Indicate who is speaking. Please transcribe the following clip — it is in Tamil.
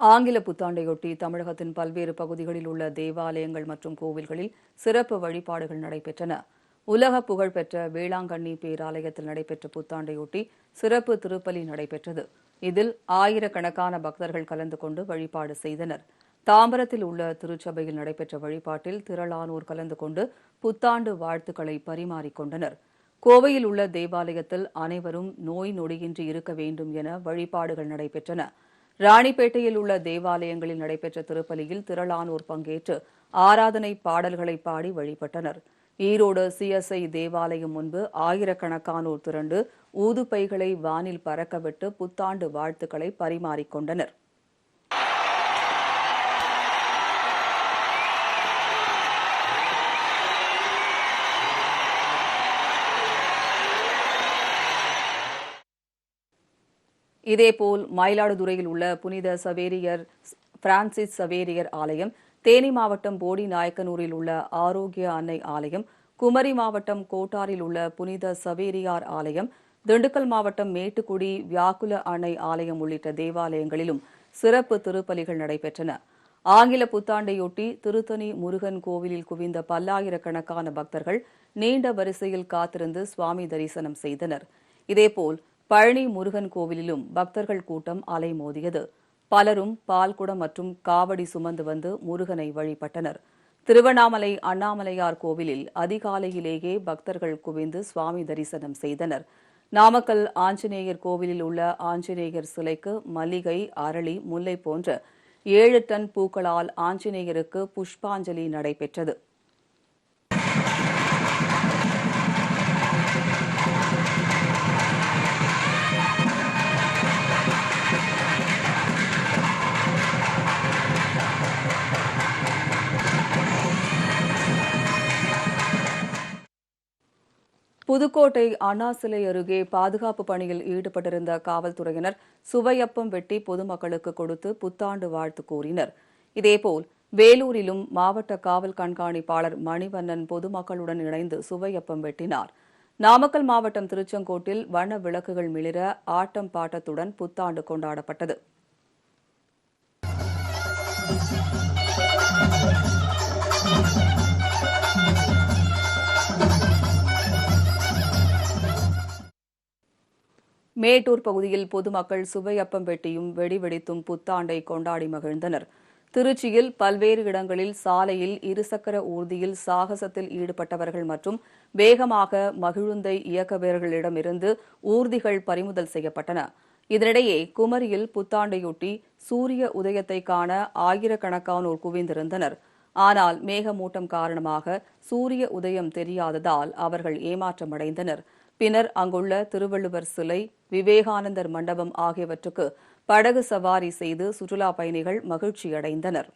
Speaker 1: ஆங்கில புத்தாண்டையொட்டி தமிழகத்தின் பல்வேறு பகுதிகளில் உள்ள தேவாலயங்கள் மற்றும் கோவில்களில் சிறப்பு வழிபாடுகள் நடைபெற்றன. உலக புகழ்பெற்ற வேளாங்கண்ணி பேராலயத்தில் நடைபெற்ற புத்தாண்டையொட்டி சிறப்பு திருப்பலி நடைபெற்றது. இதில் ஆயிரக்கணக்கான பக்தர்கள் கலந்து கொண்டு வழிபாடு செய்தனர். தாம்பரத்தில் உள்ள திருச்சபையில் நடைபெற்ற வழிபாட்டில் திரளானோர் கலந்து கொண்டு புத்தாண்டு வாழ்த்துக்களை பரிமாறிக்கொண்டனர் கோவையில் உள்ள தேவாலயத்தில் அனைவரும் நோய் நொடியின்றி இருக்க வேண்டும் என வழிபாடுகள் நடைபெற்றன. ராணிப்பேட்டையில் உள்ள தேவாலயங்களில் நடைபெற்ற திருப்பலியில் திரளானோர் பங்கேற்று ஆராதனை பாடல்களை பாடி வழிபட்டனர். ஈரோடு சிஎஸ்ஐ தேவாலயம் முன்பு ஆயிரக்கணக்கானோர் திரண்டு ஊதுப்பைகளை வானில் பறக்கவிட்டு புத்தாண்டு வாழ்த்துக்களை பரிமாறிக்கொண்டனர். இதேபோல் மயிலாடுதுறையில் உள்ள புனித சவேரியர் பிரான்சிஸ் சவேரியர் ஆலயம் தேனி மாவட்டம் போடி நாயக்கனூரில் உள்ள ஆரோக்கிய அன்னை ஆலயம் குமரி மாவட்டம் கோட்டாரில் உள்ள புனித சவேரியார் ஆலயம் திண்டுக்கல் மாவட்டம் மேட்டுக்குடி வியாக்குல அன்னை ஆலயம் உள்ளிட்ட தேவாலயங்களிலும் சிறப்பு திருப்பலிகள் நடைபெற்றன. ஆங்கில புத்தாண்டையொட்டி திருத்தணி முருகன் கோவிலில் குவிந்த பல்லாயிரக்கணக்கான பக்தர்கள் நீண்ட வரிசையில் காத்திருந்து சுவாமி தரிசனம் செய்தனர். இதேபோல் பழனி முருகன் கோவிலிலும் பக்தர்கள் கூட்டம் அலைமோதியது. பலரும் பால்குடம் மற்றும் காவடி சுமந்து வந்து முருகனை வழிபட்டனர். திருவண்ணாமலை அண்ணாமலையார் கோவிலில் அதிகாலையிலேயே பக்தர்கள் குவிந்து சுவாமி தரிசனம் செய்தனர். நாமக்கல் ஆஞ்சநேயர் கோவிலில் உள்ள ஆஞ்சநேயர் சிலைக்கு மல்லிகை அரளி முல்லை போன்ற ஏழு டன் பூக்களால் ஆஞ்சநேயருக்கு புஷ்பாஞ்சலி நடைபெற்றது. புதுக்கோட்டை அண்ணா சிலை அருகே பாதுகாப்பு பணியில் ஈடுபட்டிருந்த காவல்துறையினர் சுவையப்பம் வெட்டி பொதுமக்களுக்கு கொடுத்து புத்தாண்டு வாழ்த்து கூறினர். இதேபோல் வேலூரிலும் மாவட்ட காவல் கண்காணிப்பாளர் மணிவண்ணன் பொதுமக்களுடன் இணைந்து சுவையப்பம் வெட்டினார். நாமக்கல் மாவட்டம் திருச்செங்கோட்டில் வண்ண விளக்குகள் மிளிர ஆட்டம் பாட்டத்துடன் புத்தாண்டு கொண்டாடப்பட்டது. மேட்டூர் பகுதியில் பொதுமக்கள் சுவையப்பம் வெட்டியும் வெடி வெடித்தும் புத்தாண்டை கொண்டாடி மகிழ்ந்தனர். திருச்சியில் பல்வேறு இடங்களில் சாலையில் இருசக்கர ஊர்தியில் சாகசத்தில் ஈடுபட்டவர்கள் மற்றும் வேகமாக மகிழுந்தை இயக்கவர்களிடமிருந்து ஊர்திகள் பறிமுதல் செய்யப்பட்டன. இதனிடையே குமரியில் புத்தாண்டையொட்டி சூரிய உதயத்தை காண ஆயிரக்கணக்கானோர் குவிந்திருந்தனர். ஆனால் மேகமூட்டம் காரணமாக சூரிய உதயம் தெரியாததால் அவர்கள் ஏமாற்றமடைந்தனர். பின்னர் அங்குள்ள திருவள்ளுவர் சிலை விவேகானந்தர் மண்டபம் ஆகியவற்றுக்கு படகு சவாரி செய்து சுற்றுலா பயணிகள் மகிழ்ச்சியடைந்தனர்.